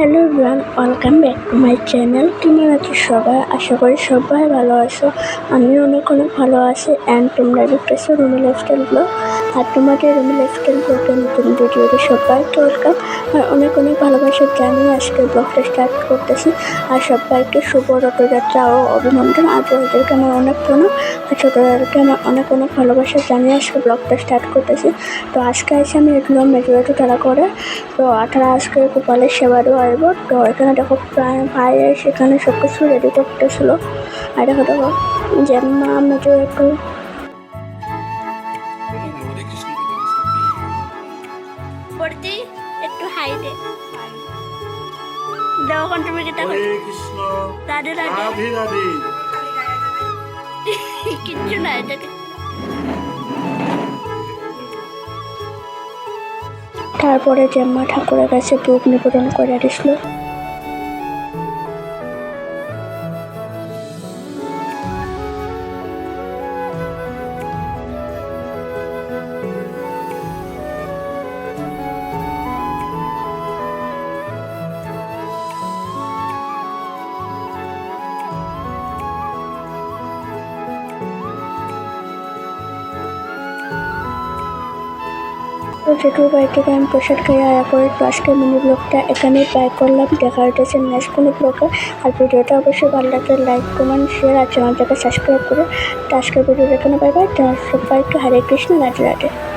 Hello everyone, welcome back to my channel. কেমন আছো সবাই, আশা করি সবাই ভালো আছো। আমি অনেক অনেক ভালো আছি অ্যান্ড তোমরা দেখতেছো রুমি লাইফস্টাইল ব্লগ আর তোমাদের রুমি লাইফস্টাইল ব্লগের নতুন ভিডিওতে সবাইকে ওয়েলকাম। আর অনেক অনেক ভালোবাসা জানিয়ে আজকে ব্লগটা স্টার্ট করতেছি। আর সবাইকে শুভ রথযাত্রা ও অভিনন্দন। আর বড়দেরকে আমার অনেক প্রণাম। আর ছোটোদেরকে আমার অনেক অনেক ভালোবাসা জানিয়ে আজকে ব্লগটা স্টার্ট করতেছি। তো আজকে এসে আমি এগুলো মেজরিটি তারা করে তো আঠারো আজকে গোপালের সেবারও আসব তো এখানে দেখো প্রায় ভাই সেখানে সব কিছু রেডি করতেছিল। আর দেখো দেখো যে মা মেজো একটু হরে একটু হাই দে। দেওয়া রাধে রাধে। কিচ্ছু না এটাকে। তারপরে জেম্মা ঠাকুরের কাছে বুক নিবেদন করে দিছিল যেটুকু বাইক থেকে আমি প্রসাদ খাই আর করে তো আজকের মিনি ব্লগটা এখানেই ট্রাই করলাম দেখা হচ্ছে নেক্সট কোনো ব্লগে আর ভিডিওটা অবশ্যই ভালো লাগলে লাইক কমেন্ট শেয়ার আর চ্যানেলটাকে সাবস্ক্রাইব করে তো আজকের ভিডিও এখানে বাইবাই তোমার তো সবাইকে হরে কৃষ্ণ রাধে রাধে